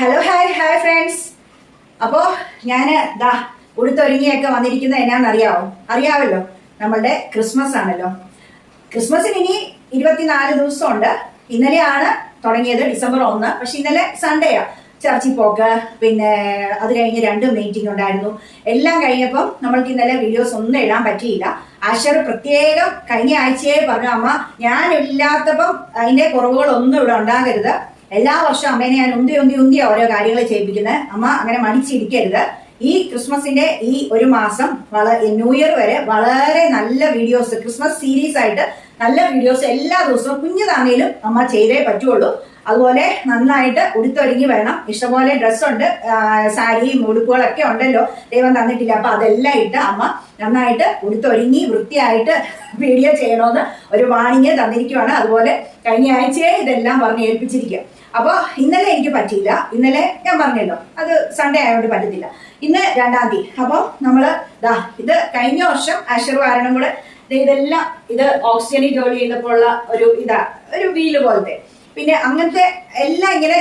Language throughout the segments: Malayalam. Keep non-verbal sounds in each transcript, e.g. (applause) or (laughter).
ഹലോ ഹായ് ഹായ് ഫ്രണ്ട്സ് അപ്പോൾ ഞാൻ ദാ ഉടുത്തൊരുങ്ങിയൊക്കെ വന്നിരിക്കുന്നത് എന്നാണെന്നറിയാവോ അറിയാവല്ലോ നമ്മളുടെ ക്രിസ്മസ് ആണല്ലോ. ക്രിസ്മസിന് ഇനി ഇരുപത്തിനാല് ദിവസമുണ്ട്. ഇന്നലെയാണ് തുടങ്ങിയത് ഡിസംബർ ഒന്ന്. പക്ഷെ ഇന്നലെ സൺഡേയാ. ചർച്ചിൽ പോക്ക് പിന്നെ അത് കഴിഞ്ഞ് രണ്ട് മീറ്റിംഗ് ഉണ്ടായിരുന്നു. എല്ലാം കഴിഞ്ഞപ്പം നമ്മൾക്ക് ഇന്നലെ വീഡിയോസ് ഒന്നും ഇടാൻ പറ്റിയില്ല. ആശർ പ്രത്യേകം കഴിഞ്ഞ ആഴ്ചയെ പറഞ്ഞു അമ്മ ഞാൻ ഇല്ലാത്തപ്പം അതിന്റെ കുറവുകളൊന്നും ഇവിടെ ഉണ്ടാകരുത്. എല്ലാ വർഷവും അമ്മേനെ ഞാൻ ഉന്തി ഉന്തി ഉന്തി ഓരോ കാര്യങ്ങൾ ചെയ്യിപ്പിക്കുന്നത്. അമ്മ അങ്ങനെ മടിച്ചിരിക്കരുത്. ഈ ക്രിസ്മസിന്റെ ഈ ഒരു മാസം വളരെ ന്യൂ ഇയർ വരെ വളരെ നല്ല വീഡിയോസ് ക്രിസ്മസ് സീരീസ് ആയിട്ട് നല്ല വീഡിയോസ് എല്ലാ ദിവസവും കുഞ്ഞതാണേലും അമ്മ ചെയ്തേ പറ്റുള്ളൂ. അതുപോലെ നന്നായിട്ട് ഉടുത്തൊരുങ്ങി വേണം ഇഷ്ടംപോലെ ഡ്രസ്സുണ്ട്. സാരിയും ഉടുപ്പുകളൊക്കെ ഉണ്ടല്ലോ. ദൈവം തന്നിട്ടില്ല. അപ്പൊ അതെല്ലാം ഇട്ട് അമ്മ നന്നായിട്ട് ഉടുത്തൊരുങ്ങി വൃത്തിയായിട്ട് വീഡിയോ ചെയ്യണമെന്ന് ഒരു വാണിംഗ് തന്നിരിക്കുവാണ്. അതുപോലെ കഴിഞ്ഞ ആഴ്ചയെ ഇതെല്ലാം പറഞ്ഞ് ഏൽപ്പിച്ചിരിക്കുക അപ്പോൾ ഇന്നലെ എനിക്ക് പറ്റിയില്ല. ഇന്നലെ ഞാൻ പറഞ്ഞല്ലോ. അത് സൺഡേ ആയതുകൊണ്ട് പറ്റത്തില്ല. ഇന്ന് രണ്ടാം തീയതി. അപ്പോൾ നമ്മൾ ദാ ഇത് കഴിഞ്ഞ വർഷം ആശീർവാരണം കൂടെ ഇതെല്ലാം ഇത് ഓക്സിജനിൽ ജോലി ചെയ്തപ്പോൾ ഉള്ള ഒരു ഇതാ ഒരു വീൽ പോലത്തെ. പിന്നെ അങ്ങനത്തെ എല്ലാം ഇങ്ങനെ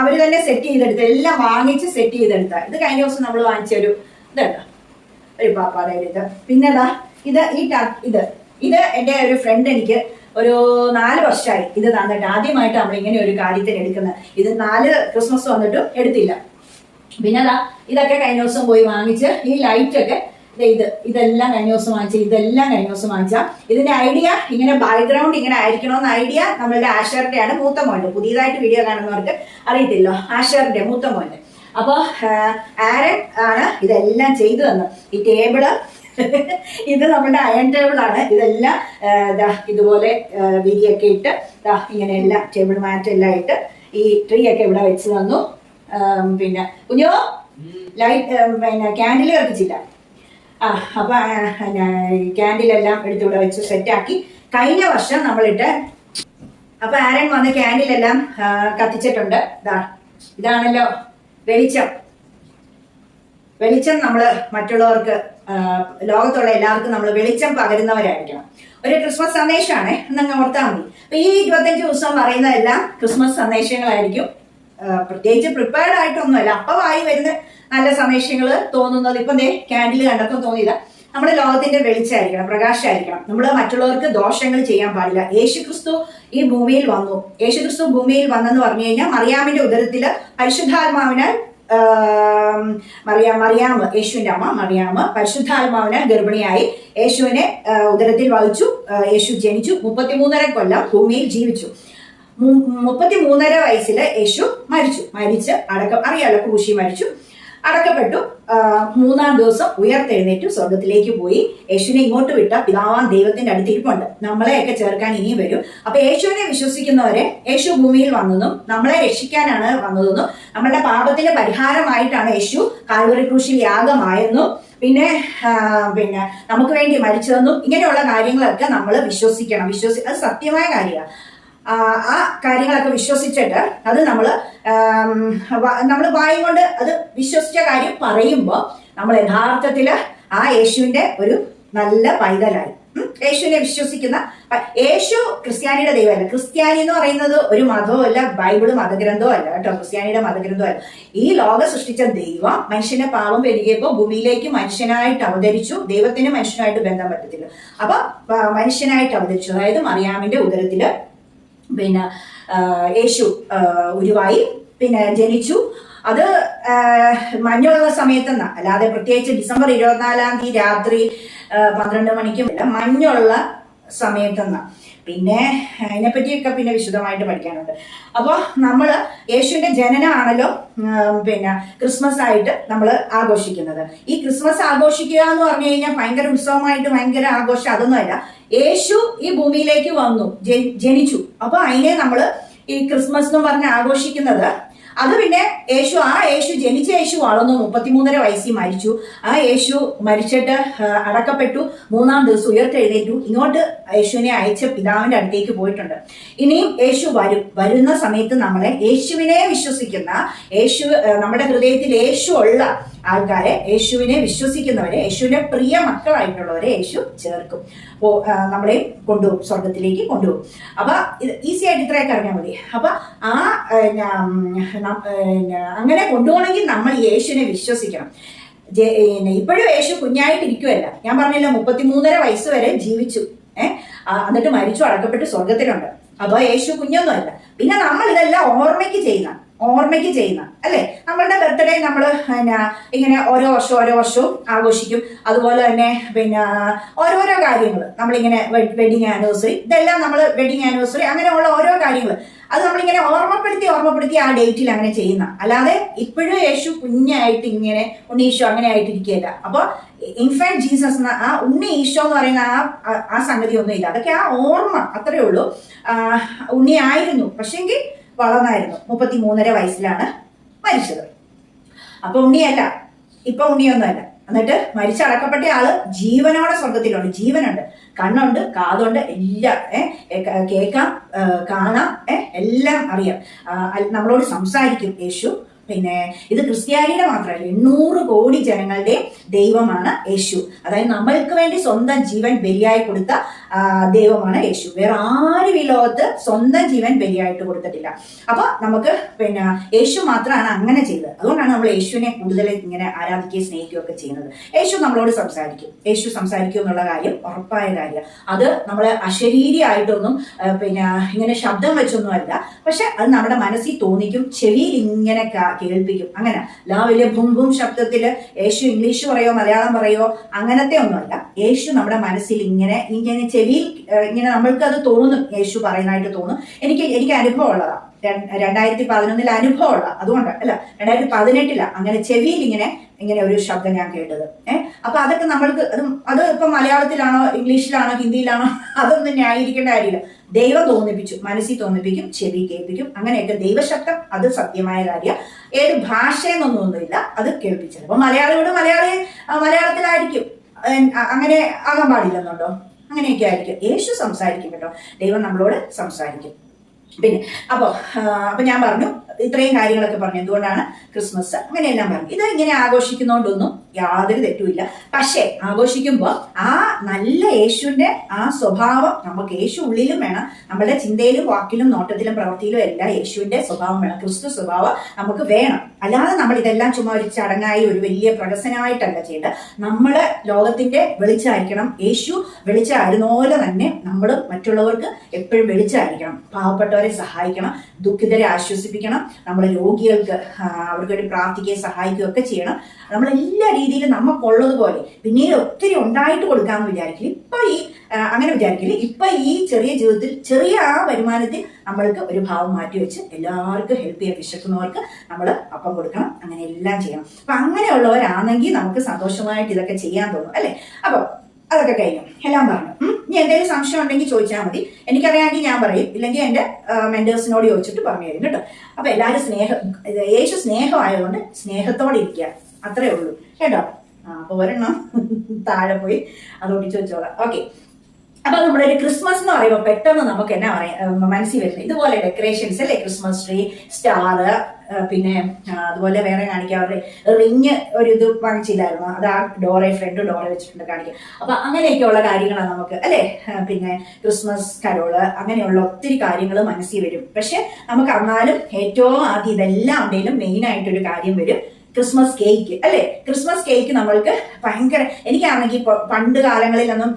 അവർ തന്നെ സെറ്റ് ചെയ്തെടുത്ത എല്ലാം വാങ്ങിച്ച് സെറ്റ് ചെയ്തെടുത്ത. ഇത് കഴിഞ്ഞ ദിവസം നമ്മൾ വാങ്ങിച്ച ഒരു ഇതുണ്ടോ? ഒരു പാപ്പാടെ ഒരു ഇത് പിന്നെടാ ഇത് ഈ ഇത്. ഇത് എന്റെ ഒരു ഫ്രണ്ട് എനിക്ക് ഒരു നാല് വർഷമായി ഇത് തന്നിട്ട്. ആദ്യമായിട്ട് നമ്മൾ ഇങ്ങനെ ഒരു കാര്യത്തിന് എടുക്കുന്നത് ഇത് നാല് ക്രിസ്മസ് വന്നിട്ടും എടുത്തില്ല. പിന്നെ ഇതൊക്കെ കഴിഞ്ഞ ദിവസം പോയി വാങ്ങിച്ച് ഈ ലൈറ്റ് ഒക്കെ ദേ ഇത് ഇതെല്ലാം കഴിഞ്ഞ ദിവസം വാങ്ങിച്ച ഇതെല്ലാം കഴിഞ്ഞ ദിവസം വാങ്ങിച്ച. ഇതിന്റെ ഐഡിയ ഇങ്ങനെ ബാക്ക്ഗ്രൗണ്ട് ഇങ്ങനെ ആയിരിക്കണമെന്ന ഐഡിയ നമ്മളുടെ ആഷറിന്റെ ആണ് മൂത്ത മോന്റെ പുതിയതായിട്ട് വീഡിയോ കാണുന്നവർക്ക് അറിയത്തില്ലോ ആഷറിന്റെ മൂത്ത മോന്റെ അപ്പൊ ആരൻ ആണ് ഇതെല്ലാം ചെയ്തു തന്നത്? ഈ ടേബിൾ (laughs) ഇത് നമ്മുടെ അയൺ ടേബിൾ ആണ്. ഇതെല്ലാം ഇതുപോലെ വിരിയൊക്കെ ഇട്ട് ഇങ്ങനെ എല്ലാം ടേബിൾ മാറ്റ് എല്ലാം ഇട്ട് ഈ ട്രീ ഒക്കെ ഇവിടെ വെച്ച് തന്നു. പിന്നെ കുഞ്ഞോ ലൈറ്റ് പിന്നെ ക്യാൻഡിൽ കത്തിച്ചില്ല. അപ്പൊ ക്യാൻഡിലെല്ലാം എടുത്ത് ഇവിടെ വെച്ച് സെറ്റാക്കി കഴിഞ്ഞ വർഷം നമ്മളിട്ട് അപ്പൊ ആരൻ വന്ന് ക്യാൻഡിലെല്ലാം കത്തിച്ചിട്ടുണ്ട്. ഇതാ ഇതാണല്ലോ വെളിച്ചം. വെളിച്ചം നമ്മൾ മറ്റുള്ളവർക്ക് ലോകത്തുള്ള എല്ലാവർക്കും നമ്മൾ വെളിച്ചം പകരുന്നവരായിരിക്കണം. ഒരു ക്രിസ്മസ് സന്ദേശമാണ് എന്നങ്ങ് ഓർത്താൽ മതി. അപ്പൊ ഈ ഇരുപത്തഞ്ച് ദിവസം പറയുന്നതെല്ലാം ക്രിസ്മസ് സന്ദേശങ്ങളായിരിക്കും. പ്രത്യേകിച്ച് പ്രിപ്പയർഡ് ആയിട്ടൊന്നുമല്ല. അപ്പൊ വായി വരുന്ന നല്ല സന്ദേശങ്ങൾ തോന്നുന്നത് ഇപ്പൊ ദേ ക്യാൻഡിൽ കണ്ടപ്പോൾ തോന്നിയില്ല നമ്മുടെ ലോകത്തിന്റെ വെളിച്ചമായിരിക്കണം പ്രകാശമായിരിക്കണം. നമ്മൾ മറ്റുള്ളവർക്ക് ദോഷങ്ങൾ ചെയ്യാൻ പാടില്ല. യേശു ക്രിസ്തു ഈ ഭൂമിയിൽ വന്നു. യേശു ക്രിസ്തു ഭൂമിയിൽ വന്നെന്ന് പറഞ്ഞു കഴിഞ്ഞാൽ മറിയാമിന്റെ ഉദരത്തിൽ പരിശുദ്ധാത്മാവിനാൽ മറിയാ മറിയാമ് യേശുവിന്റെ അമ്മ മറിയാമ് പരിശുദ്ധാത്മാവിനാൽ ഗർഭിണിയായി യേശുവിനെ ഉദരത്തിൽ വഹിച്ചു. യേശു ജനിച്ചു മുപ്പത്തിമൂന്നര കൊല്ലം ഭൂമിയിൽ ജീവിച്ചു. മു- മുപ്പത്തിമൂന്നര വയസ്സിൽ യേശു മരിച്ചു. മരിച്ച് അടക്കം അറിയാലോ ക്രൂശി മരിച്ചു. അടക്കപ്പെട്ടു. മൂന്നാം ദിവസം ഉയർത്തെഴുന്നേറ്റു. സ്വർഗത്തിലേക്ക് പോയി. യേശുവിനെ ഇങ്ങോട്ട് വിട്ട പിതാവാൻ ദൈവത്തിന്റെ അടുത്തിരിപ്പുണ്ട് നമ്മളെയൊക്കെ ചേർക്കാൻ ഇനിയും വരും. അപ്പൊ യേശുവിനെ വിശ്വസിക്കുന്നവരെ യേശു ഭൂമിയിൽ വന്നതും നമ്മളെ രക്ഷിക്കാനാണ് വന്നതെന്നും നമ്മളുടെ പാപത്തിന്റെ പരിഹാരമായിട്ടാണ് യേശു കാൽവറി ക്രൂശിൽ യാഗമായെന്നും പിന്നെ പിന്നെ നമുക്ക് വേണ്ടി മരിച്ചതെന്നും ഇങ്ങനെയുള്ള കാര്യങ്ങളൊക്കെ നമ്മൾ വിശ്വസിക്കണം. വിശ്വസി അത് സത്യമായ കാര്യമാണ്. ആ കാര്യങ്ങളൊക്കെ വിശ്വസിച്ചിട്ട് അത് നമ്മൾ നമ്മൾ വായും കൊണ്ട് അത് വിശ്വസിച്ച കാര്യം പറയുമ്പോൾ നമ്മൾ യഥാർത്ഥത്തിൽ ആ യേശുവിന്റെ ഒരു നല്ല പൈതലായി. യേശുവിനെ വിശ്വസിക്കുന്ന യേശു ക്രിസ്ത്യാനിയുടെ ദൈവമല്ല. ക്രിസ്ത്യാനി എന്ന് പറയുന്നത് ഒരു മതവും അല്ല ബൈബിൾ മതഗ്രന്ഥവും അല്ല കേട്ടോ ക്രിസ്ത്യാനിയുടെ മതഗ്രന്ഥവും അല്ല. ഈ ലോകം സൃഷ്ടിച്ച ദൈവം മനുഷ്യന്റെ പാപം പെരുകിയപ്പോൾ ഭൂമിയിലേക്ക് മനുഷ്യനായിട്ട് അവതരിച്ചു ദൈവത്തിന് മനുഷ്യനായിട്ട് ബന്ധം പറ്റത്തില്ല അപ്പൊ മനുഷ്യനായിട്ട് അവതരിച്ചു. അതായത് മറിയാമിന്റെ ഉദരത്തിൽ പിന്നെ യേശു ഉരുവായി പിന്നെ ജനിച്ചു. അത് മഞ്ഞുള്ള സമയത്തെന്ന. അല്ലാതെ പ്രത്യേകിച്ച് ഡിസംബർ ഇരുപത്തിനാലാം തീയതി രാത്രി പന്ത്രണ്ട് മണിക്കും മഞ്ഞുള്ള സമയത്തെന്ന. പിന്നെ അതിനെപ്പറ്റിയൊക്കെ പിന്നെ വിശദമായിട്ട് പഠിക്കാനുണ്ട്. അപ്പോൾ നമ്മൾ യേശുവിന്റെ ജനനമാണല്ലോ പിന്നെ ക്രിസ്മസ് ആയിട്ട് നമ്മൾ ആഘോഷിക്കുന്നത്. ഈ ക്രിസ്മസ് ആഘോഷിക്കുക എന്ന് പറഞ്ഞു കഴിഞ്ഞാൽ ഭയങ്കര ഉത്സവമായിട്ട് ഭയങ്കര ആഘോഷം അതൊന്നുമല്ല യേശു ഈ ഭൂമിയിലേക്ക് വന്നു ജനിച്ചു. അപ്പോൾ അതിനെ നമ്മൾ ഈ ക്രിസ്മസ് എന്ന് പറഞ്ഞ് ആഘോഷിക്കുന്നത് അത് പിന്നെ യേശു ആ യേശു ജനിച്ച യേശു വളർന്നു. മുപ്പത്തിമൂന്നര വയസ്സിൽ മരിച്ചു. ആ യേശു മരിച്ചിട്ട് അടക്കപ്പെട്ടു. മൂന്നാം ദിവസം ഉയർത്തെഴുന്നേറ്റു. ഇങ്ങോട്ട് യേശുവിനെ അയച്ച പിതാവിന്റെ അടുത്തേക്ക് പോയിട്ടുണ്ട്. ഇനിയും യേശു വരും വരുന്ന സമയത്ത് നമ്മളെ യേശുവിനെ വിശ്വസിക്കുന്ന യേശു നമ്മുടെ ഹൃദയത്തിൽ യേശു ഉള്ള ആൾക്കാരെ യേശുവിനെ വിശ്വസിക്കുന്നവരെ യേശുവിന്റെ പ്രിയ മക്കളായിട്ടുള്ളവരെ യേശു ചേർക്കും. നമ്മളെ കൊണ്ടുപോകും സ്വർഗത്തിലേക്ക് കൊണ്ടുപോകും. അപ്പൊ ഈസി ആയിട്ട് ഇത്രയൊക്കെ അറിഞ്ഞാൽ മതി. അപ്പൊ ആ അങ്ങനെ കൊണ്ടുപോകണമെങ്കിൽ നമ്മൾ യേശുവിനെ വിശ്വസിക്കണം. ഇപ്പോഴും യേശു കുഞ്ഞായിട്ടിരിക്കുമല്ല ഞാൻ പറഞ്ഞില്ല മുപ്പത്തിമൂന്നര വയസ്സ് വരെ ജീവിച്ചു. ഏഹ് എന്നിട്ട് മരിച്ചു അടക്കപ്പെട്ട് സ്വർഗത്തിലുണ്ട് അതോ യേശു കുഞ്ഞൊന്നുമല്ല. പിന്നെ നമ്മൾ ഇതെല്ലാം ഓർമ്മയ്ക്ക് ചെയ്യുന്ന ഓർമ്മയ്ക്ക് ചെയ്യുന്ന അല്ലേ? നമ്മളുടെ ബർത്ത്ഡേ നമ്മൾ പിന്നെ ഇങ്ങനെ ഓരോ വർഷവും ഓരോ വർഷവും ആഘോഷിക്കും. അതുപോലെ തന്നെ പിന്നെ ഓരോരോ കാര്യങ്ങൾ നമ്മളിങ്ങനെ വെഡിങ് ആനിവേഴ്സറി ഇതെല്ലാം നമ്മൾ വെഡിങ് ആനിവേഴ്സറി അങ്ങനെയുള്ള ഓരോ കാര്യങ്ങൾ അത് നമ്മളിങ്ങനെ ഓർമ്മപ്പെടുത്തി ഓർമ്മപ്പെടുത്തി ആ ഡേറ്റിൽ അങ്ങനെ ചെയ്യുന്ന. അല്ലാതെ ഇപ്പോഴും യേശു കുഞ്ഞായിട്ട് ഇങ്ങനെ ഉണ്ണി ഈശോ അങ്ങനെ ആയിട്ടിരിക്കുകയില്ല അപ്പോൾ ഇൻഫാക്ട് ജീസസ് എന്ന ആ ഉണ്ണി ഈശോ എന്ന് പറയുന്ന ആ ആ- സംഗതി ഒന്നും ഇല്ല അതൊക്കെ ആ ഓർമ്മ അത്രയേ ഉള്ളൂ. ഉണ്ണി ആയിരുന്നു. പക്ഷെങ്കിൽ വളർന്നായിരുന്നു. മുപ്പത്തി മൂന്നര വയസ്സിലാണ് മരിച്ചത്. അപ്പൊ ഉണ്ണിയല്ല ഇപ്പൊ ഉണ്ണിയൊന്നുമല്ല. എന്നിട്ട് മരിച്ചടക്കപ്പെട്ട ആൾ ജീവനോടെ സ്വർഗത്തിലുണ്ട് ജീവനുണ്ട്. കണ്ണുണ്ട് കാതുണ്ട് എല്ലാം കേൾക്കാം കാണാം എല്ലാം അറിയാം. നമ്മളോട് സംസാരിക്കും. യേശു പിന്നെ ഇത് ക്രിസ്ത്യാനിയുടെ മാത്രമല്ല എണ്ണൂറ് കോടി ജനങ്ങളുടെ ദൈവമാണ് യേശു. അതായത് നമ്മൾക്ക് വേണ്ടി സ്വന്തം ജീവൻ ബലിയായി കൊടുത്ത ദൈവമാണ് യേശു. വേറെ ആരും ഈ ലോകത്ത് സ്വന്തം ജീവൻ ബലിയായിട്ട് കൊടുത്തിട്ടില്ല. അപ്പൊ നമുക്ക് പിന്നെ യേശു മാത്രമാണ് അങ്ങനെ ചെയ്തത്. അതുകൊണ്ടാണ് നമ്മൾ യേശുവിനെ കൂടുതൽ ഇങ്ങനെ ആരാധിക്കുകയും സ്നേഹിക്കുകയും ഒക്കെ ചെയ്യുന്നത്. യേശു നമ്മളോട് സംസാരിക്കും. യേശു സംസാരിക്കും എന്നുള്ള കാര്യം ഉറപ്പായ കാര്യം. അത് നമ്മൾ അശരീരിയായിട്ടൊന്നും പിന്നെ ഇങ്ങനെ ശബ്ദം വെച്ചൊന്നും അല്ല പക്ഷെ അത് നമ്മുടെ മനസ്സിൽ തോന്നിക്കും ചെവിയിൽ ഇങ്ങനെ കേൾപ്പിക്കും അങ്ങനെ. ലാ വലിയ ഭും ഭും ശബ്ദത്തിൽ യേശു ഇംഗ്ലീഷ് പറയോ മലയാളം പറയോ അങ്ങനത്തെ ഒന്നുമല്ല. യേശു നമ്മുടെ മനസ്സിൽ ഇങ്ങനെ ഇങ്ങനെ ചെവിയിൽ ഇങ്ങനെ നമ്മൾക്ക് അത് തോന്നും. യേശു പറയുന്നതായിട്ട് തോന്നും. എനിക്ക് എനിക്ക് അനുഭവം ഉള്ളതാണ് രണ്ടായിരത്തി പതിനൊന്നിൽ അനുഭവമുള്ള അതുകൊണ്ട് അല്ല രണ്ടായിരത്തി പതിനെട്ടില അങ്ങനെ ചെവിയിൽ ഇങ്ങനെ ഇങ്ങനെ ഒരു ശബ്ദം ഞാൻ കേട്ടത്. ഏഹ് അപ്പൊ അതൊക്കെ നമ്മൾക്ക് അത് അത് ഇപ്പൊ മലയാളത്തിലാണോ ഇംഗ്ലീഷിലാണോ ഹിന്ദിയിലാണോ (laughs) അതൊന്നും ന്യായീകരിക്കേണ്ട കാര്യമില്ല. ദൈവം തോന്നിപ്പിച്ചു മനസ്സിൽ തോന്നിപ്പിക്കും ചെവി കേൾപ്പിക്കും അങ്ങനെയൊക്കെ ദൈവശബ്ദം അത് സത്യമായ കാര്യം. ഏത് ഭാഷയെന്നൊന്നും ഒന്നുമില്ല അത് കേൾപ്പിച്ചത്. അപ്പൊ മലയാളിയോട് മലയാളി മലയാളത്തിലായിരിക്കും. അങ്ങനെ ആകാൻ പാടില്ലെന്നുണ്ടോ? അങ്ങനെയൊക്കെ ആയിരിക്കും. യേശു സംസാരിക്കും കേട്ടോ ദൈവം നമ്മളോട് സംസാരിക്കും. പിന്നെ അപ്പോ ആ, അപ്പൊ ഞാൻ പറഞ്ഞു ഇത്രയും കാര്യങ്ങളൊക്കെ പറഞ്ഞു. എന്തുകൊണ്ടാണ് ക്രിസ്മസ്? അങ്ങനെയെല്ലാം പറഞ്ഞു. ഇത് ഇങ്ങനെ ആഘോഷിക്കുന്നതുകൊണ്ടൊന്നും യാതൊരു തെറ്റുമില്ല. പക്ഷേ ആഘോഷിക്കുമ്പോൾ ആ നല്ല യേശുവിന്റെ ആ സ്വഭാവം നമുക്ക് യേശു ഉള്ളിലും വേണം. നമ്മുടെ ചിന്തയിലും വാക്കിലും നോട്ടത്തിലും പ്രവൃത്തിയിലും എല്ലാം യേശുവിന്റെ സ്വഭാവം വേണം. ക്രിസ്തു സ്വഭാവം നമുക്ക് വേണം. അല്ലാതെ നമ്മൾ ഇതെല്ലാം ചുമ്മാ ഒരു ചടങ്ങായി ഒരു വലിയ പ്രകസനമായിട്ടല്ല ചെയ്യേണ്ടത്. നമ്മൾ ലോകത്തിന്റെ വെളിച്ചായിരിക്കണം യേശു വെളിച്ചായിരുന്ന പോലെ തന്നെ നമ്മൾ മറ്റുള്ളവർക്ക് എപ്പോഴും വെളിച്ചായിരിക്കണം പാവപ്പെട്ടവരെ സഹായിക്കണം. ദുഃഖിതരെ ആശ്വസിപ്പിക്കണം. നമ്മൾ രോഗികൾക്ക് അവർക്ക് വേണ്ടി പ്രാർത്ഥിക്കുകയും സഹായിക്കുകയും ഒക്കെ ചെയ്യണം. നമ്മൾ എല്ലാ രീതിയിലും നമുക്കുള്ളതുപോലെ പിന്നീട് ഒത്തിരി ഉണ്ടായിട്ട് കൊടുക്കാമെന്ന് വിചാരിക്കില്ല ഇപ്പൊ ഈ അങ്ങനെ വിചാരിക്കില്ല ഇപ്പൊ ഈ ചെറിയ ജീവിതത്തിൽ ചെറിയ ആ വരുമാനത്തിൽ നമ്മൾക്ക് ഒരു ഭാവം മാറ്റി വെച്ച് എല്ലാവർക്കും ഹെൽപ്പ് ചെയ്യാൻ വിശക്കുന്നവർക്ക് നമ്മൾ അപ്പം കൊടുക്കണം. അങ്ങനെ എല്ലാം ചെയ്യണം. അപ്പൊ അങ്ങനെയുള്ളവരാണെങ്കിൽ നമുക്ക് സന്തോഷമായിട്ട് ഇതൊക്കെ ചെയ്യാൻ തോന്നും അല്ലെ? അപ്പൊ അതൊക്കെ കഴിഞ്ഞു. എല്ലാം പറഞ്ഞു. ഇനി എന്തെങ്കിലും സംശയം ഉണ്ടെങ്കിൽ ചോദിച്ചാൽ മതി. എനിക്കറിയാമെങ്കിൽ ഞാൻ പറയും. ഇല്ലെങ്കിൽ എന്റെ മെന്റേഴ്സിനോട് ചോദിച്ചിട്ട് പറഞ്ഞു തരും കേട്ടോ. അപ്പൊ എല്ലാവരും സ്നേഹം യേശു സ്നേഹമായതുകൊണ്ട് സ്നേഹത്തോടെ ഇരിക്കുക അത്രേ ഉള്ളൂ. കേട്ടോ? അപ്പൊ ഒരെണ്ണം താഴെ പോയി അത് ഒടിച്ചു വെച്ചോളാം. ഓക്കെ അപ്പൊ നമ്മുടെ ഒരു ക്രിസ്മസ് എന്ന് പറയുമ്പോൾ പെട്ടെന്ന് നമുക്ക് എന്നാ പറയാ മനസ്സിൽ വരുന്നത്? ഇതുപോലെ ഡെക്കറേഷൻസ് അല്ലേ? ക്രിസ്മസ് ട്രീ സ്റ്റാർ പിന്നെ അതുപോലെ വേറെ കാണിക്കാം. അവരുടെ റിങ് ഒരു ഇത് വാങ്ങിച്ചില്ലായിരുന്നു? അത് ആ ഡോറെ ഫ്രണ്ട് ഡോറെ വെച്ചിട്ടുണ്ട് കാണിക്കാം. അപ്പൊ അങ്ങനെയൊക്കെയുള്ള കാര്യങ്ങളാണ് നമുക്ക് അല്ലേ? പിന്നെ ക്രിസ്മസ് കരോൾ അങ്ങനെയുള്ള ഒത്തിരി കാര്യങ്ങൾ മനസ്സിൽ വരും. പക്ഷെ നമുക്ക് അന്നാലും ഏറ്റവും ആദ്യം ഇതെല്ലാം ഉണ്ടെങ്കിലും മെയിൻ ആയിട്ടൊരു കാര്യം വരും. ക്രിസ്മസ് കേക്ക് അല്ലെ? ക്രിസ്മസ് കേക്ക് നമ്മൾക്ക് ഭയങ്കര എനിക്കാണെങ്കിൽ പണ്ട് കാലങ്ങളിലൊന്നും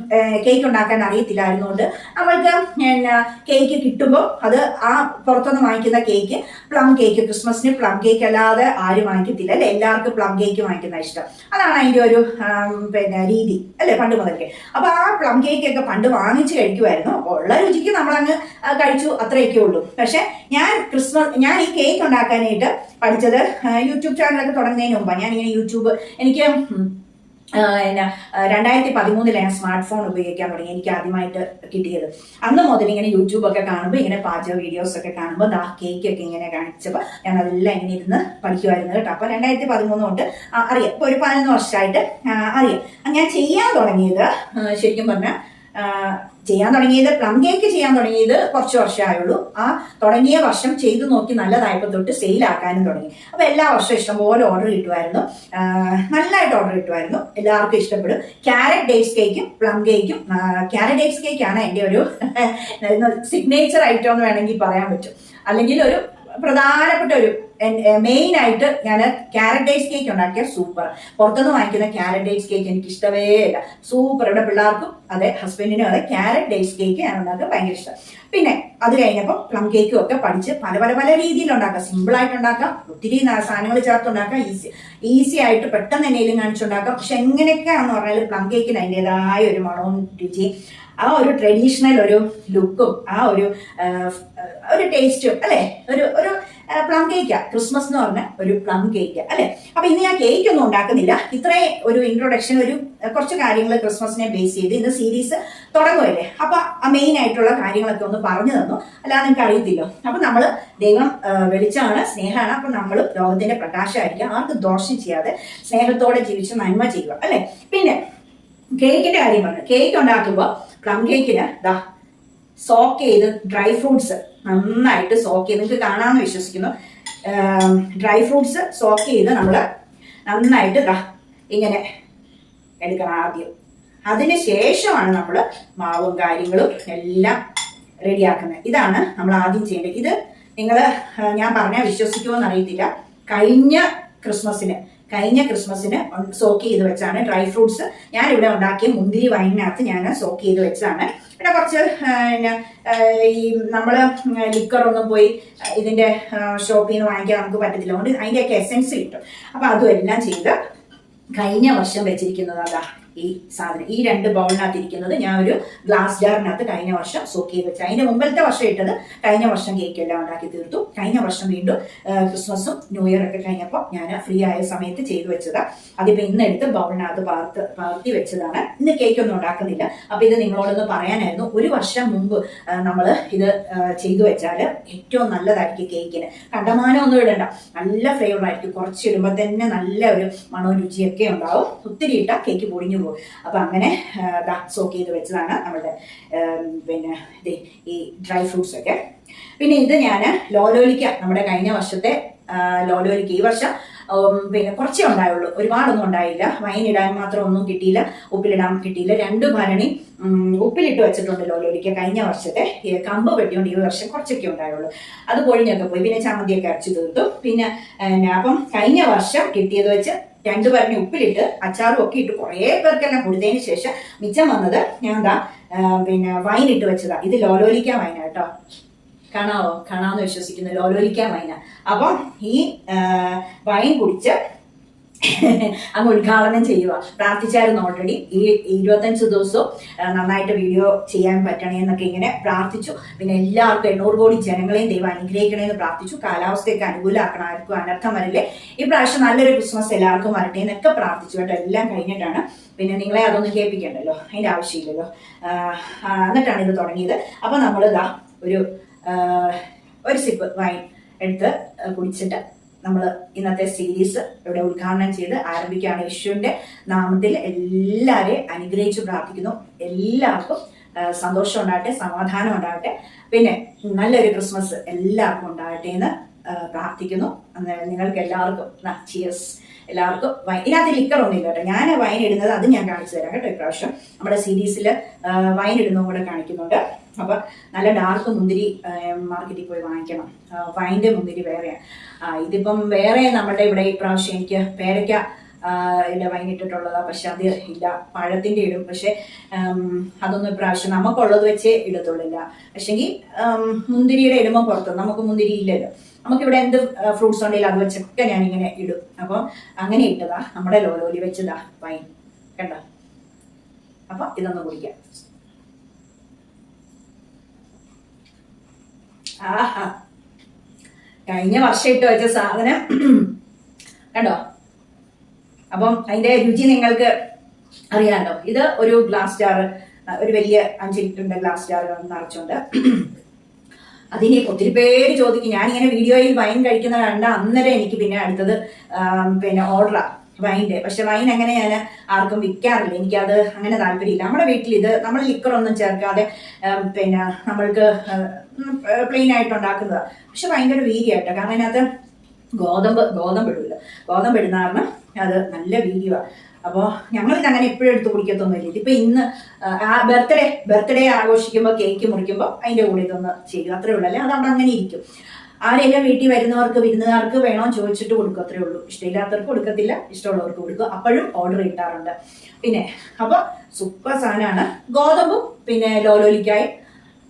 കേക്ക് ഉണ്ടാക്കാൻ അറിയത്തില്ലായിരുന്നുകൊണ്ട് നമ്മൾക്ക് പിന്നെ കേക്ക് കിട്ടുമ്പോൾ അത് ആ പുറത്തുനിന്ന് വാങ്ങിക്കുന്ന കേക്ക് പ്ലം കേക്ക് ക്രിസ്മസിന് പ്ലം കേക്ക് അല്ലാതെ ആരും വാങ്ങിക്കത്തില്ല അല്ലെ? എല്ലാവർക്കും പ്ലം കേക്ക് വാങ്ങിക്കുന്ന ഇഷ്ടം. അതാണ് അതിന്റെ ഒരു പിന്നെ രീതി അല്ലെ? പണ്ട് മുതൽക്കേ. അപ്പൊ ആ പ്ലം കേക്ക് ഒക്കെ പണ്ട് വാങ്ങിച്ചു കഴിക്കുമായിരുന്നു അപ്പോൾ ഉള്ള രുചിക്ക് നമ്മളങ്ങ് കഴിച്ചു അത്രയൊക്കെ ഉള്ളൂ. പക്ഷെ ഞാൻ ക്രിസ്മസ് ഞാൻ ഈ കേക്ക് ഉണ്ടാക്കാനായിട്ട് പഠിച്ചത് യൂട്യൂബ് ചാനലൊക്കെ തുടങ്ങുന്നതിന് മുമ്പാണ് ഞാൻ ഇങ്ങനെ യൂട്യൂബ് എനിക്ക് എന്നാ രണ്ടായിരത്തി പതിമൂന്നിൽ ഞാൻ സ്മാർട്ട് ഫോൺ ഉപയോഗിക്കാൻ തുടങ്ങി എനിക്ക് ആദ്യമായിട്ട് കിട്ടിയത്. അന്ന് മുതൽ ഇങ്ങനെ യൂട്യൂബ് ഒക്കെ കാണുമ്പോൾ ഇങ്ങനെ പാചക വീഡിയോസ് ഒക്കെ കാണുമ്പോൾ ദാ കേക്ക് ഒക്കെ ഇങ്ങനെ കാണിച്ചപ്പോൾ ഞാൻ അതെല്ലാം ഇങ്ങനെ ഇരുന്ന് പഠിക്കുമായിരുന്നു കേട്ടോ. അപ്പൊ രണ്ടായിരത്തി പതിമൂന്ന് തൊട്ട് അറിയാം. ഇപ്പൊ ഒരു പതിനൊന്ന് വർഷമായിട്ട് അറിയാം. ഞാൻ ചെയ്യാൻ തുടങ്ങിയത് ശരിക്കും പറഞ്ഞാൽ ചെയ്യാൻ തുടങ്ങിയത് പ്ലം കേക്ക് ചെയ്യാൻ തുടങ്ങിയത് കുറച്ച് വർഷമായുള്ളൂ ആ തുടങ്ങിയ വർഷം ചെയ്തു നോക്കി നല്ലതായപ്പോൾ തൊട്ട് സെയിലാക്കാനും തുടങ്ങി. അപ്പൊ എല്ലാ വർഷവും ഇഷ്ടംപോലെ ഓർഡർ കിട്ടുമായിരുന്നു. നല്ല നല്ലതായിട്ട് ഓർഡർ കിട്ടുമായിരുന്നു. എല്ലാവർക്കും ഇഷ്ടപ്പെടും. ക്യാരറ്റ് ഡേറ്റ്സ് കേക്കും പ്ലം കേക്കും ക്യാരറ്റ് ഡേറ്റ്സ് കേക്കാണ് എന്റെ ഒരു (laughs) സിഗ്നേച്ചർ ഐറ്റം എന്ന് വേണമെങ്കിൽ പറയാൻ പറ്റും. അല്ലെങ്കിൽ ഒരു പ്രധാനപ്പെട്ട ഒരു മെയിൻ ആയിട്ട് ഞാൻ ക്യാരറ്റ് ഡേറ്റ്സ് കേക്ക് ഉണ്ടാക്കിയ സൂപ്പർ പുറത്തുനിന്ന് വാങ്ങിക്കുന്ന ക്യാരറ്റ് ഡേറ്റ്സ് കേക്ക് എനിക്ക് ഇഷ്ടമേ ഇല്ല. സൂപ്പർ ഇവിടെ പിള്ളേർക്കും അതെ ഹസ്ബൻഡിനും അതെ ക്യാരറ്റ് ഡേറ്റ്സ് കേക്ക് ഞാൻ ഉണ്ടാക്കുക ഭയങ്കര ഇഷ്ടം. പിന്നെ അത് കഴിഞ്ഞപ്പോൾ പ്ലം കേക്കും ഒക്കെ പഠിച്ച് പല പല പല രീതിയിൽ ഉണ്ടാക്കാം. സിമ്പിൾ ആയിട്ട് ഉണ്ടാക്കാം. ഒത്തിരി സാധനങ്ങൾ ചേർത്ത് ഉണ്ടാക്കാം. ഈസി ഈസി ആയിട്ട് പെട്ടെന്ന് എന്നെങ്കിലും കാണിച്ചുണ്ടാക്കാം. പക്ഷെ എങ്ങനെയൊക്കെയാണെന്ന് പറഞ്ഞാൽ പ്ലം കേക്കിന് അതിന്റെതായ ഒരു മണവും രുചി ആ ഒരു ട്രഡീഷണൽ ഒരു ലുക്കും ആ ഒരു ഒരു ടേസ്റ്റും അല്ലെ? ഒരു ഒരു പ്ലം കേക്ക് ക്രിസ്മസ് എന്ന് പറഞ്ഞ ഒരു പ്ലം കേക്ക് അല്ലെ? അപ്പൊ ഇന്ന് ഞാൻ കേക്ക് ഒന്നും ഉണ്ടാക്കുന്നില്ല. ഇത്രേ ഒരു ഇൻട്രൊഡക്ഷൻ ഒരു കുറച്ച് കാര്യങ്ങൾ ക്രിസ്മസിനെ ബേസ് ചെയ്ത് ഇന്ന് സീരീസ് തുടങ്ങുമല്ലേ അപ്പൊ ആ മെയിൻ ആയിട്ടുള്ള കാര്യങ്ങളൊക്കെ ഒന്ന് പറഞ്ഞു തന്നു. അല്ലാതെ നിങ്ങൾക്ക് അറിയത്തില്ലോ. അപ്പൊ നമ്മൾ ദൈവം വെളിച്ചമാണ് സ്നേഹമാണ്. അപ്പൊ നമ്മൾ ലോകത്തിന്റെ പ്രകാശമായിരിക്കും. ആർക്ക് ദോഷം ചെയ്യാതെ സ്നേഹത്തോടെ ജീവിച്ച് നന്മ ചെയ്യുക അല്ലെ? പിന്നെ കേക്കിന്റെ കാര്യം പറഞ്ഞു. കേക്ക് ഉണ്ടാക്കുമ്പോൾ പ്ലം കേക്കിന് ദാ സോക്ക് ചെയ്ത് ഡ്രൈ ഫ്രൂട്ട്സ് നന്നായിട്ട് സോക്ക് ചെയ്ത് നിങ്ങൾക്ക് കാണാമെന്ന് വിശ്വസിക്കുന്നു. ഡ്രൈ ഫ്രൂട്ട്സ് സോക്ക് ചെയ്ത് നമ്മൾ നന്നായിട്ട് ഇങ്ങനെ എടുക്കണം ആദ്യം. അതിന് ശേഷമാണ് നമ്മൾ മാവും കാര്യങ്ങളും എല്ലാം റെഡിയാക്കുന്നത് ഇതാണ് നമ്മൾ ആദ്യം ചെയ്യേണ്ടത്. ഇത് നിങ്ങൾ ഞാൻ പറഞ്ഞാൽ വിശ്വസിക്കുമോ എന്നറിയത്തില്ല കഴിഞ്ഞ ക്രിസ്മസിന് കഴിഞ്ഞ ക്രിസ്മസിന് സോക്ക് ചെയ്ത് വെച്ചാണ് ഡ്രൈ ഫ്രൂട്ട്സ് ഞാൻ ഇവിടെ ഉണ്ടാക്കിയ മുന്തിരി വൈനകത്ത് ഞാൻ സോക്ക് ചെയ്ത് വെച്ചതാണ്. പിന്നെ കുറച്ച് പിന്നെ, ഈ നമ്മൾ ലിക്കറൊന്നും പോയി ഇതിന്റെ ഷോപ്പിൽ നിന്ന് വാങ്ങിക്കാൻ നമുക്ക് പറ്റത്തില്ല. അതുകൊണ്ട് അതിന്റെയൊക്കെ എസെൻസ് കിട്ടും. അപ്പം അതും എല്ലാം ചെയ്ത് കഴിഞ്ഞ വർഷം വെച്ചിരിക്കുന്നത് അതാ. ഈ സാധനം ഈ രണ്ട് ബൗളിനകത്ത് ഇരിക്കുന്നത് ഞാൻ ഒരു ഗ്ലാസ് ജാറിനകത്ത് കഴിഞ്ഞ വർഷം സോക്ക് ചെയ്ത് വെച്ചു. അതിന്റെ മുമ്പിലത്തെ വർഷം ഇട്ടത് കഴിഞ്ഞ വർഷം കേക്ക് എല്ലാം ഉണ്ടാക്കി തീർത്തു. കഴിഞ്ഞ വർഷം വീണ്ടും ക്രിസ്മസും ന്യൂ ഇയർ ഒക്കെ കഴിഞ്ഞപ്പോൾ ഞാൻ ഫ്രീ ആയ സമയത്ത് ചെയ്തു വെച്ചത്. അതിപ്പോ ഇന്ന് എടുത്ത് ബൗളിനകത്ത് പാർത്ത് പാർത്തി വെച്ചതാണ്. ഇന്ന് കേക്ക് ഒന്നും ഉണ്ടാക്കുന്നില്ല. അപ്പൊ ഇത് നിങ്ങളോടൊന്ന് പറയാനായിരുന്നു. ഒരു വർഷം മുമ്പ് നമ്മൾ ഇത് ചെയ്തു വെച്ചാൽ ഏറ്റവും നല്ലതായിരിക്കും കേക്കിന് കണ്ടമാനം ഒന്നും ഇടണ്ട. നല്ല ഫ്ലേവർ ആയിരിക്കും. കുറച്ച് ഇടുമ്പോൾ തന്നെ നല്ല ഒരു മണവും രുചിയൊക്കെ ഉണ്ടാവും. ഒത്തിരി ഇട്ടാൽ കേക്ക് പൊടിഞ്ഞു പോകും അപ്പം അങ്ങനെ സോക്ക് ചെയ്ത് വെച്ചതാണ് നമ്മുടെ പിന്നെ ഈ ഡ്രൈ ഫ്രൂട്ട്സ് ഒക്കെ. പിന്നെ ഇത് ഞാൻ ലോലോലിക്ക നമ്മുടെ കഴിഞ്ഞ വർഷത്തെ ലോലോലിക്ക. ഈ വർഷം പിന്നെ കുറച്ചേ ഉണ്ടായുള്ളൂ. ഒരുപാടൊന്നും ഉണ്ടായില്ല. വൈൻ ഇടാൻ മാത്രം ഒന്നും കിട്ടിയില്ല. ഉപ്പിലിടാൻ കിട്ടിയില്ല. രണ്ട് ഭരണി ഉപ്പിലിട്ട് വെച്ചിട്ടുണ്ട് ലോലോലിക്ക കഴിഞ്ഞ വർഷത്തെ. കമ്പ് വെട്ടിയോണ്ട് ഈ വർഷം കുറച്ചൊക്കെ ഉണ്ടായുള്ളൂ. അത് പൊഴിഞ്ഞൊക്കെ പോയി. പിന്നെ ചമ്മന്തിയൊക്കെ അരച്ചു തീർത്തു. പിന്നെ അപ്പം കഴിഞ്ഞ വർഷം കിട്ടിയത് വെച്ച് രണ്ടു പറഞ്ഞ് ഉപ്പിലിട്ട് അച്ചാറും ഒക്കെ ഇട്ട് കുറേ പേർക്കെല്ലാം കൊടുത്തതിന് ശേഷം മിച്ചം വന്നത് ഞാൻ എന്താ പിന്നെ വൈൻ ഇട്ട് വെച്ചതാ. ഇത് ലോലോലിക്ക വൈന കേട്ടോ. കാണാവോ? കാണാമെന്ന് വിശ്വസിക്കുന്നു. ലോലോലിക്ക വൈന അപ്പം ഈ വൈൻ കുടിച്ച് (laughs) അങ്ങ് ഉദ്ഘാടനം ചെയ്യുക. പ്രാർത്ഥിച്ചായിരുന്നു ഓൾറെഡി ഈ ഇരുപത്തഞ്ച് ദിവസവും നന്നായിട്ട് വീഡിയോ ചെയ്യാൻ പറ്റണേ എന്നൊക്കെ ഇങ്ങനെ പ്രാർത്ഥിച്ചു. പിന്നെ എല്ലാവർക്കും എണ്ണൂറ് കോടി ജനങ്ങളെയും ദൈവം അനുഗ്രഹിക്കണമെന്ന് പ്രാർത്ഥിച്ചു. കാലാവസ്ഥയൊക്കെ അനുകൂലമാക്കണം ആർക്കും അനർത്ഥം വരില്ലേ. ഈ പ്രാവശ്യം നല്ലൊരു ക്രിസ്മസ് എല്ലാവർക്കും വരട്ടെ എന്നൊക്കെ പ്രാർത്ഥിച്ചു കേട്ടോ. എല്ലാം കഴിഞ്ഞിട്ടാണ്. പിന്നെ നിങ്ങളെ അതൊന്നും കേൾപ്പിക്കണ്ടല്ലോ. അതിന്റെ ആവശ്യമില്ലല്ലോ. എന്നിട്ടാണ് ഇത് തുടങ്ങിയത്. അപ്പൊ നമ്മൾ ഒരു ഒരു സിപ്പ് വൈൻ എടുത്ത് കുടിച്ചിട്ട് നമ്മൾ ഇന്നത്തെ സീരീസ് ഇവിടെ ഉദ്ഘാടനം ചെയ്ത് ആരംഭിക്കുകയാണ്. യേശുവിന്റെ നാമത്തിൽ എല്ലാവരെയും അനുഗ്രഹിച്ച് പ്രാർത്ഥിക്കുന്നു. എല്ലാവർക്കും സന്തോഷം ഉണ്ടാകട്ടെ സമാധാനം ഉണ്ടാകട്ടെ. പിന്നെ നല്ലൊരു ക്രിസ്മസ് എല്ലാവർക്കും ഉണ്ടാകട്ടെ എന്ന് പ്രാർത്ഥിക്കുന്നു. നിങ്ങൾക്ക് എല്ലാവർക്കും ചിയേഴ്സ് എല്ലാവർക്കും വൈൻ ഇതിനകത്ത് ലിക്കർ ഒന്നും ഇല്ല കേട്ടോ. ഞാൻ വൈൻ ഇടുന്നത് അത് ഞാൻ കാണിച്ചു തരാം കേട്ടോ ഇപ്രാവശ്യം. നമ്മുടെ സീരീസിൽ വൈൻ ഇടുന്നതും കൂടെ കാണിക്കുന്നുണ്ട്. അപ്പൊ നല്ല ഡാർക്ക് മുന്തിരി മാർക്കറ്റിൽ പോയി വാങ്ങിക്കണം. വൈന്റെ മുന്തിരി വേറെയാണ് ഇതിപ്പം വേറെ നമ്മുടെ ഇവിടെ ഇപ്രാവശ്യം എനിക്ക് പേരയ്ക്ക ഇല്ല വൈകിട്ടിട്ടുള്ളതാ പക്ഷെ അത് ഇല്ല. പഴത്തിന്റെ ഇടും. പക്ഷെ അതൊന്നും ഇപ്രാവശ്യം നമുക്കുള്ളത് വെച്ച് ഇടത്തുള്ളില്ല. പക്ഷെങ്കിൽ മുന്തിരിയുടെ ഇടുമ്പോൾ പുറത്ത് നമുക്ക് മുന്തിരി ഇല്ലല്ലോ. നമുക്കിവിടെ എന്ത് ഫ്രൂട്ട്സ് ഉണ്ടെങ്കിലും അത് വെച്ചൊക്കെ ഞാൻ ഇങ്ങനെ ഇടും. അപ്പം അങ്ങനെ ഇട്ടതാ. നമ്മുടെ ലോലോലി വെച്ചതാ വൈൻ കണ്ട? അപ്പൊ ഇതൊന്ന് കുടിക്കാം. കഴിഞ്ഞ വർഷം ഇട്ട് വെച്ച സാധനം. കണ്ടോ? അപ്പം അതിന്റെ രുചി നിങ്ങൾക്ക് അറിയാലോ. ഇത് ഒരു ഗ്ലാസ് ജാർ ഒരു വലിയ അഞ്ച് ലിറ്ററിന്റെ ഗ്ലാസ് ജാർ നിറച്ചുകൊണ്ട്. അതിനെ ഒത്തിരി പേര് ചോദിക്കും. ഞാനിങ്ങനെ വീഡിയോയിൽ വൈൻ കഴിക്കുന്ന കണ്ട അന്നേരം എനിക്ക് പിന്നെ അടുത്തത് പിന്നെ ഓർഡറാ വൈന്റെ പക്ഷെ വൈൻ അങ്ങനെ ഞാൻ ആർക്കും വിൽക്കാറില്ല എനിക്കത് അങ്ങനെ താല്പര്യമില്ല. നമ്മുടെ വീട്ടിൽ ഇത് നമ്മൾ ലിക്കറൊന്നും ചേർക്കാതെ പിന്നെ നമ്മൾക്ക് പ്ലെയിൻ ആയിട്ട് ഉണ്ടാക്കുന്നതാണ് പക്ഷെ ഭയങ്കര വീതിയായിട്ടോ കാരണം അതിനകത്ത് ഗോതമ്പ് ഗോതമ്പ് ഇടില്ല ഗോതമ്പ് ഇടുന്ന കാരണം അത് നല്ല വീര്യമാണ് അപ്പോൾ ഞങ്ങളിത് അങ്ങനെ എപ്പോഴും എടുത്ത് കുടിക്കത്തൊന്നുമില്ല ഇതിപ്പോൾ ഇന്ന് ആ ബർത്ത്ഡേ ബർത്ത്ഡേ ആഘോഷിക്കുമ്പോൾ കേക്ക് മുറിക്കുമ്പോൾ അതിന്റെ കൂടെ ഇതൊന്ന് ചെയ്യും അത്രേ ഉള്ളൂ. അല്ലേ അത് അവിടെ അങ്ങനെ ഇരിക്കും. ആരെങ്കിലും വീട്ടിൽ വരുന്നവർക്ക് വിരുന്നുകാർക്ക് വേണോ ചോദിച്ചിട്ട് കൊടുക്കും. അത്രേ ഉള്ളൂ. ഇഷ്ടമില്ലാത്തവർക്ക് കൊടുക്കത്തില്ല. ഇഷ്ടമുള്ളവർക്ക് കൊടുക്കും. അപ്പോഴും ഓർഡർ കിട്ടാറുണ്ട് പിന്നെ അപ്പൊ സൂപ്പർ സാധനമാണ്. ഗോതമ്പും പിന്നെ ലോലോലിക്കായും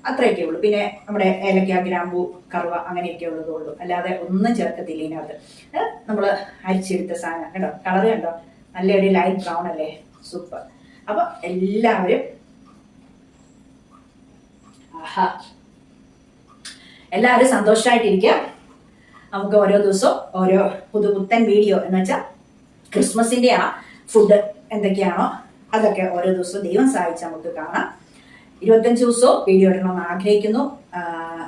അത്രയൊക്കെ ഉള്ളൂ. പിന്നെ നമ്മുടെ ഏലക്ക ഗ്രാമ്പു കറുവ അങ്ങനെയൊക്കെ ഉള്ളതേ ഉള്ളൂ. അല്ലാതെ ഒന്നും ചേർക്കത്തില്ല ഇതിനകത്ത്. നമ്മൾ അരിച്ചെടുത്ത സാധനം. കേട്ടോ കളർ കണ്ടോ? നല്ല നല്ലൊരു ലൈറ്റ് ബ്രൗൺ അല്ലേ? സൂപ്പർ അപ്പൊ എല്ലാവരും ആഹാ. എല്ലാവരും സന്തോഷമായിട്ടിരിക്കുക നമുക്ക് ഓരോ ദിവസവും ഓരോ പുതുപുത്തൻ വീഡിയോ എന്ന് വെച്ചാൽ ക്രിസ്മസിന്റെ ആ ഫുഡ് എന്തൊക്കെയാണോ അതൊക്കെ ഓരോ ദിവസവും ദൈവം സഹായിച്ച് നമുക്ക് കാണാം. ഇരുപത്തഞ്ച് ദിവസവും വീഡിയോ ഇടണമെന്ന് ആഗ്രഹിക്കുന്നു.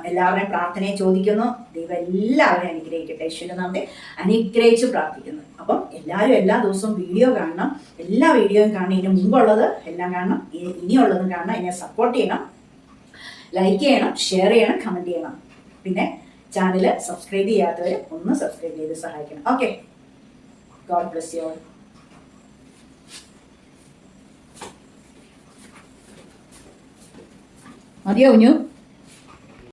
എല്ലാവരുടെയും പ്രാർത്ഥനയെ ചോദിക്കുന്നു. ദൈവം എല്ലാവരെയും അനുഗ്രഹിക്കട്ടെ. ഈശ്വരനാമത്തെ അനുഗ്രഹിച്ച് പ്രാർത്ഥിക്കുന്നു. അപ്പം എല്ലാവരും എല്ലാ ദിവസവും വീഡിയോ കാണണം. എല്ലാ വീഡിയോയും കാണണം. ഇതിന് മുമ്പുള്ളത് എല്ലാം കാണണം. ഇനി- ഇനിയുള്ളതും കാണണം. എന്നെ സപ്പോർട്ട് ചെയ്യണം. ലൈക്ക് ചെയ്യണം. ഷെയർ ചെയ്യണം. കമന്റ് ചെയ്യണം. പിന്നെ ചാനൽ സബ്സ്ക്രൈബ് ചെയ്യാത്തവർ ഒന്ന് സബ്സ്ക്രൈബ് ചെയ്ത് സഹായിക്കണം. Okay God bless you all മതിയോ കുഞ്ഞു?